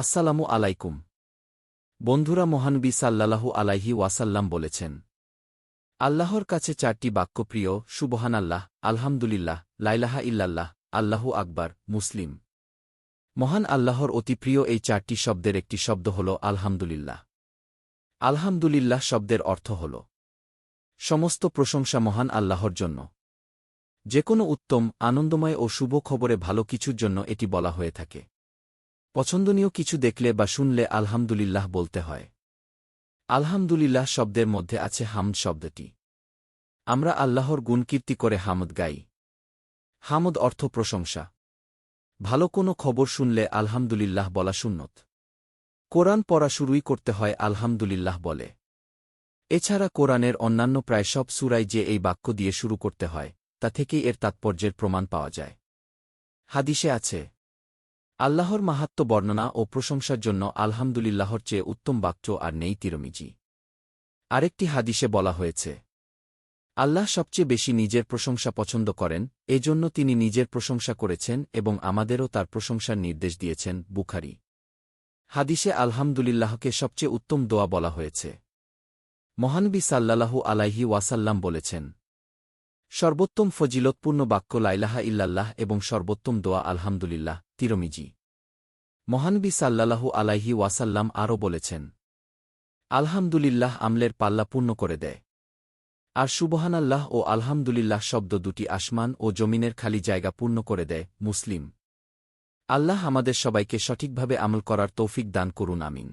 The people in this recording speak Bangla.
আসসালামু আলাইকুম। বন্ধুরা মহানবী সাল্লাল্লাহু আলাইহি ওয়াসাল্লাম বলেছেন, আল্লাহর কাছে চারটি বাক্য প্রিয় সুবহান আল্লাহ আলহামদুলিল্লাহ, লাইলাহা ইল্লাল্লাহ, আল্লাহু আকবার, মুসলিম। মহান আল্লাহর অতি প্রিয় এই চারটি শব্দের একটি শব্দ হল আলহামদুলিল্লাহ। আলহামদুলিল্লাহ শব্দের অর্থ হল, সমস্ত প্রশংসা মহান আল্লাহর জন্য। যে কোনো উত্তম, আনন্দময় ও শুভ খবরে ভালো কিছুর জন্য এটি বলা হয়ে থাকে। পছন্দনীয় কিছু দেখলে বা শুনলে আলহামদুলিল্লাহ বলতে হয়। আলহামদুলিল্লাহ শব্দের মধ্যে আছে হামদ শব্দটি। আমরা আল্লাহর গুণকীর্তি করে হামদ গাই। হামদ অর্থ প্রশংসা। ভালো কোনো খবর শুনলে আলহামদুলিল্লাহ বলা সুন্নত। কোরআন পড়া শুরুই করতে হয় আলহামদুলিল্লাহ বলে। এছাড়া কোরআনের অন্যান্য প্রায় সব সুরাই যে এই বাক্য দিয়ে শুরু করতে হয়, তা থেকেই এর তাৎপর্যের প্রমাণ পাওয়া যায়। হাদিসে আছে আল্লাহর মাহাত্ম বর্ণনা ও প্রশংসার জন্য আলহামদুলিল্লাহর চেয়ে উত্তম বাক্য আর নেই তিরমিজি। আরেকটি হাদিসে বলা হয়েছে, আল্লাহ সবচেয়ে বেশি নিজের প্রশংসা পছন্দ করেন, এজন্য তিনি নিজের প্রশংসা করেছেন এবং আমাদেরও তার প্রশংসার নির্দেশ দিয়েছেন, বুখারি। হাদিসে আলহামদুলিল্লাহকে সবচেয়ে উত্তম দোয়া বলা হয়েছে। মহানবী সাল্লাল্লাহু আলাইহি ওয়াসাল্লাম বলেছেন সর্বোত্তম ফজিলতপূর্ণ বাক্য লাইলাহা ইল্লাল্লাহ এবং সর্বোত্তম দোয়া আলহামদুলিল্লাহ, তিরমিজি। মহানবী সাল্লাল্লাহু আলাইহি ওয়াসাল্লাম আরও বলেছেন, আলহামদুলিল্লাহ আমলের পাল্লা পূর্ণ করে দেয়। আর সুবহানাল্লাহ ও আলহামদুলিল্লাহ শব্দ দুটি আসমান ও জমিনের খালি জায়গা পূর্ণ করে দেয়, মুসলিম। আল্লাহ আমাদের সবাইকে সঠিকভাবে আমল করার তৌফিক দান করুন, আমিন।